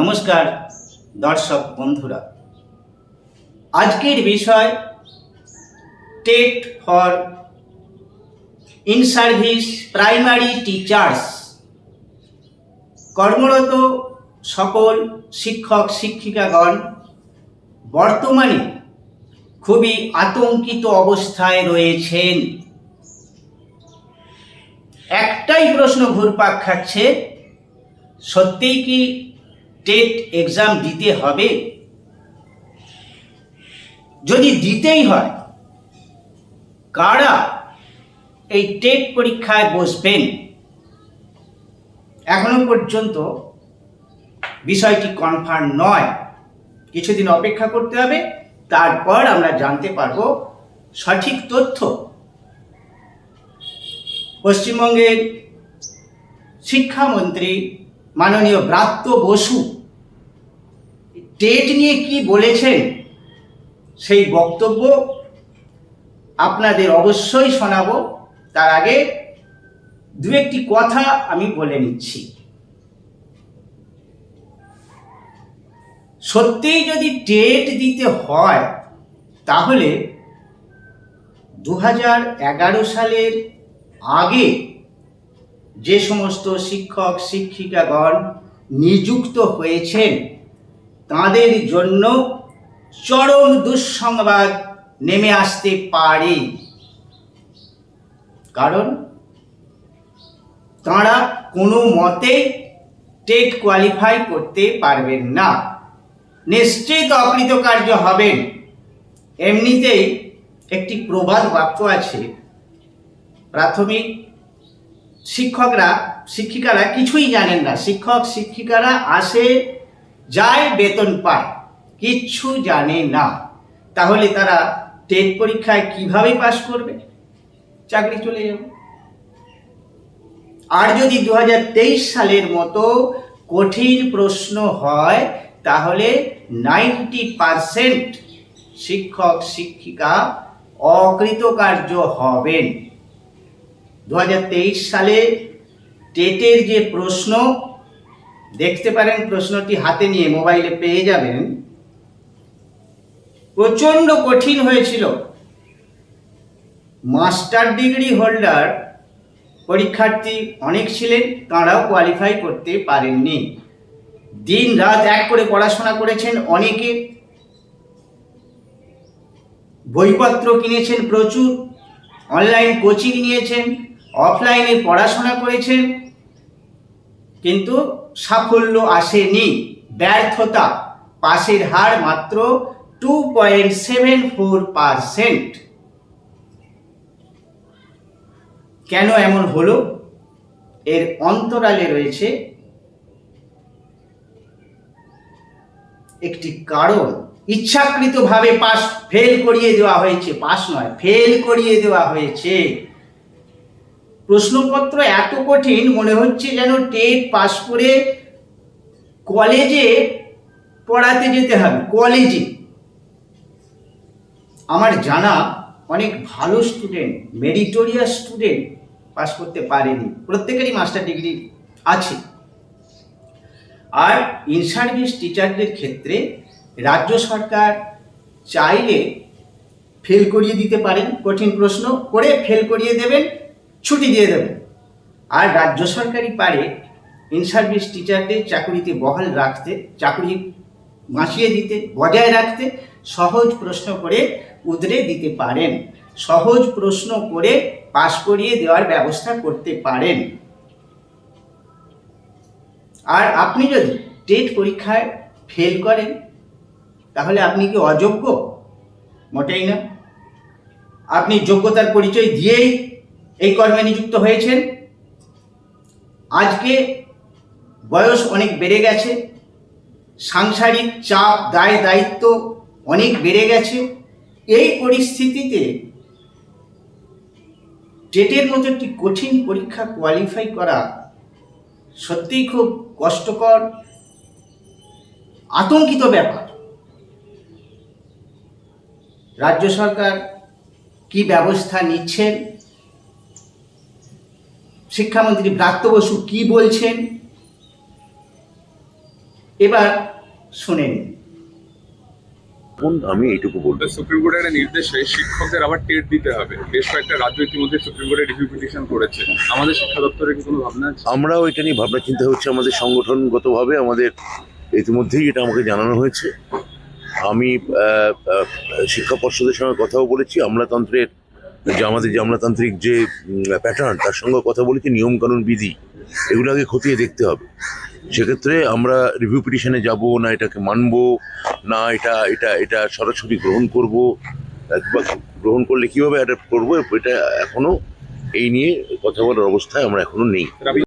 নমস্কার, দর্শক বন্ধুরা। আজকের বিষয় TET for in service primary teachers. কর্মরত সকল শিক্ষক, শিক্ষিকাগণ বর্তমানে খুবই আতঙ্কিত অবস্থায় রয়েছেন। একটাই প্রশ্ন ঘুরপাক খাচ্ছে, সত্যিই কি টেট এক্সাম দিতে হবে। যদি দিতেই হয়, কারা এই টেট পরীক্ষায় বসবেন? এখনও পর্যন্ত বিষয়টি কনফার্ম নয়। কিছুদিন অপেক্ষা করতে হবে, তারপর আমরা জানতে পারব সঠিক তথ্য। পশ্চিমবঙ্গের শিক্ষামন্ত্রী মাননীয় ব্রাত্য বসু টেট নিয়ে কি বলেছেন সেই বক্তব্য আপনাদের অবশ্যই শোনাবো। তার আগে দু একটি কথা আমি বলে নিচ্ছি। সত্যিই যদি টেট দিতে হয়, তাহলে দু সালের আগে যে সমস্ত শিক্ষক, শিক্ষিকাগণ নিযুক্ত হয়েছেন, তাদের জন্য চরম দুঃসংবাদ নেমে আসতে পারে। কারণ তাঁরা কোনো মতে টেট কোয়ালিফাই করতে পারবেন না। নিশ্চিত অকৃতকার্য হবেন। এমনিতেই একটি প্রবাদ বাক্য আছে, প্রাথমিক শিক্ষকরা, শিক্ষিকারা কিছুই জানেন না। শিক্ষক, শিক্ষিকারা আসে, যায়, বেতন পায়। কিচ্ছু জানে না। তাহলে তারা টেট পরীক্ষায় কীভাবে পাশ করবে? চাকরি চলে যাবে। আর যদি দু হাজার তেইশ সালের মতো কঠিন প্রশ্ন হয়, তাহলে নাইনটি পারসেন্ট শিক্ষক, শিক্ষিকা অকৃতকার্য হবেন। দু হাজার তেইশ সালে টেটের যে প্রশ্ন, দেখতে পারেন প্রশ্নটি হাতে নিয়ে, মোবাইলে পেয়ে যাবেন। প্রচণ্ড কঠিন হয়েছিল। মাস্টার ডিগ্রি হোল্ডার পরীক্ষার্থী অনেক ছিলেন, তাঁরাও কোয়ালিফাই করতে পারেননি। দিন রাত এক করে পড়াশোনা করেছেন অনেকে। বইপত্র কিনেছেন প্রচুর অনলাইন কোচিং নিয়েছেন। অফলাইনে পড়াশোনা করেছেন কিন্তু সাফল্য আসেনি। ব্যর্থতা পাশের হার মাত্র two point seven four percent কেন এমন হলো? এর অন্তরালে রয়েছে একটি কারণ। ইচ্ছাকৃতভাবে পাস ফেল করিয়ে দেওয়া হয়েছে। পাস নয় ফেল করিয়ে দেওয়া হয়েছে। প্রশ্নপত্র এত কঠিন, মনে হচ্ছে যেন টেট পাস করে কলেজে পড়াতে যেতে হবে, কলেজে। আমার জানা অনেক ভালো স্টুডেন্ট মেরিটোরিয়াস স্টুডেন্ট পাস করতে পারেনি, প্রত্যেকেরই মাস্টার ডিগ্রি আছে। আর ইন সার্ভিস টিচারদের ক্ষেত্রে রাজ্য সরকার চাইলে ফেল করিয়ে দিতে পারেন, কঠিন প্রশ্ন, করে ফেল করিয়ে দেবেন। ছুটি দিয়ে দেবেন আর রাজ্য সরকারই পারে ইন সার্ভিস টিচারদের চাকরিতে বহাল রাখতে, চাকরি বাঁচিয়ে দিতে, বজায় রাখতে সহজ প্রশ্ন করে উদরে দিতে পারেন। সহজ প্রশ্ন করে পাশ করিয়ে দেওয়ার ব্যবস্থা করতে পারেন। আর আপনি যদি টেট পরীক্ষায় ফেল করেন, তাহলে আপনি কি অযোগ্য? মোটেই না। আপনি যোগ্যতার পরিচয় দিয়েই এই কর্মে নিযুক্ত হয়েছেন। আজকে বয়স অনেক বেড়ে গেছে, সাংসারিক চাপ, দায় দায়িত্ব অনেক বেড়ে গেছে। এই পরিস্থিতিতে টেটের মতো একটি কঠিন পরীক্ষা কোয়ালিফাই করা সত্যিই খুব কষ্টকর, আতঙ্কিত ব্যাপার। রাজ্য সরকার কি ব্যবস্থা নিচ্ছেন? শিক্ষামন্ত্রী ব্রাত্য বসু কি বলছেন? এবার শুনে নিন। আমি এইটুকু বলব। সুপ্রিম কোর্টের একটা নির্দেশে শিক্ষকদের আবার টেট দিতে হবে। বেশ কয়েকটা রাজ্য ইতিমধ্যে সুপ্রিম কোর্টে রিভিউ পিটিশন করেছে। আমাদের শিক্ষা দপ্তরের কি কোনো ভাবনা আছে? আমরাও এটা নিয়ে ভাবনা চিন্তা হচ্ছে আমাদের সংগঠনগতভাবে আমাদের ইতিমধ্যেই এটা আমাকে জানানো হয়েছে। আমি শিক্ষা পর্ষদের সঙ্গে কথাও বলেছি আমলাতন্ত্রের যে আমাদের যে আমলাতান্ত্রিক যে প্যাটার্ন তার সঙ্গে কথা বলেছি নিয়মকানুন, বিধি এগুলো আগে খতিয়ে দেখতে হবে। সেক্ষেত্রে আমরা রিভিউ পিটিশনে যাব, না এটাকে মানব, না এটা এটা এটা সরাসরি গ্রহণ করব। গ্রহণ করলে কীভাবে অ্যাডাপ্ট করব, এটা এখনও এই নিয়ে কথা বলার অবস্থায় আমরা এখনও নেই।